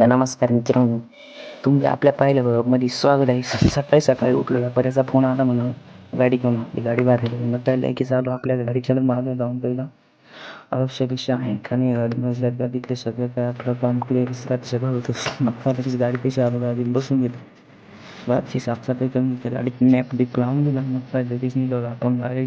नमस्कार मित्रांनो. तुम्ही आपल्या पहिल्या मध्ये स्वागत आहे. सकाळी सकाळी उठलो बऱ्याचा फ़ोन आला म्हणून गाडी घेऊन आपली गाडी बाहेर मग त्याला की चालू आपल्या गाडीच्या मागं जाऊन पहिला आवश्यक आहे. नाही गाडी का तिथले सगळं काय आपलं काम क्लिअर सगळं होतं मग गाडी कशी आलो गाडी बसून गेली बाकी साफसफाई करून त्या गाडीत मॅप बिप लावून दिला. मग आपण गाडी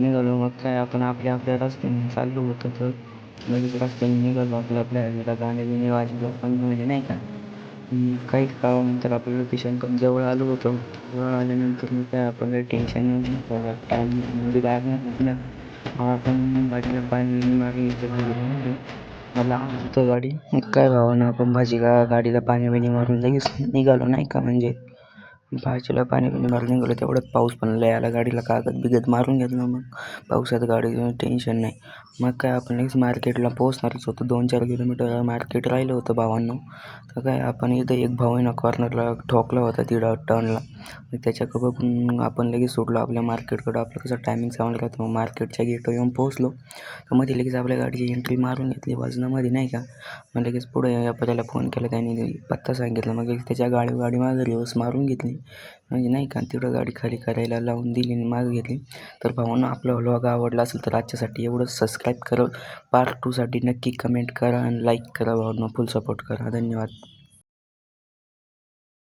निघालो मग काय आपण आपल्या आपल्या रस्त्याने चाललो होतो तर लगेच रस्त्याने निघालो आपल्या आपल्या ह्याला गाणे बिणे पण म्हणजे नाही का काही आपलं लोकेशन जवळ आलो होतो जवळ आल्यानंतर मग काय टेन्शन टाईममध्ये काय आपण गाडीला पाणी मला होतं गाडी काय भावानं आपण भाजीला गाडीला पाणी बिणी मारून लगेच निघालो नाही का म्हणजे भाजीला पाणी बिणी मारून गेलो तेवढ्यात पाऊस पण लय आला. गाडीला कागद बिगद मारून घेतलं मग. पावसात गाडी टेन्शन नाही. मग काय आपण लगेच मार्केटला पोहोचणारच होतो. दोन चार किलोमीटर मार्केट राहिलं होतं भावांनो. तर काय आपण इथं एक भाऊ आहे ना कॉर्नरला ठोकला होता तिडा टर्नला मग त्याच्याकडं बघून आपण लगेच सुटलो. आपल्या मार्केटकडं आपलं कसं टायमिंग चांगलं राहतं. मग मार्केटच्या गेटवर येऊन पोहोचलो. तर मध्ये लगेच आपल्या गाडीची एंट्री मारून घेतली. वजनामध्ये नाही का? मग लगेच पुढे आपल्याला फोन केला. त्याने पत्ता सांगितला. मग त्याच्या गाडी गाडी मागे रिवर्स मारून घेतली. म्हणजे नाही का तिथं गाडी खाली करायला लावून दिली आणि मागं घेतली. तर भावानं आपला व्लॉग आवडला असेल तर आजच्यासाठी एवढं सबस्क्राईब करा. पार्ट टूसाठी नक्की कमेंट करा आणि लाईक करा भावांना. फुल सपोर्ट करा. धन्यवाद.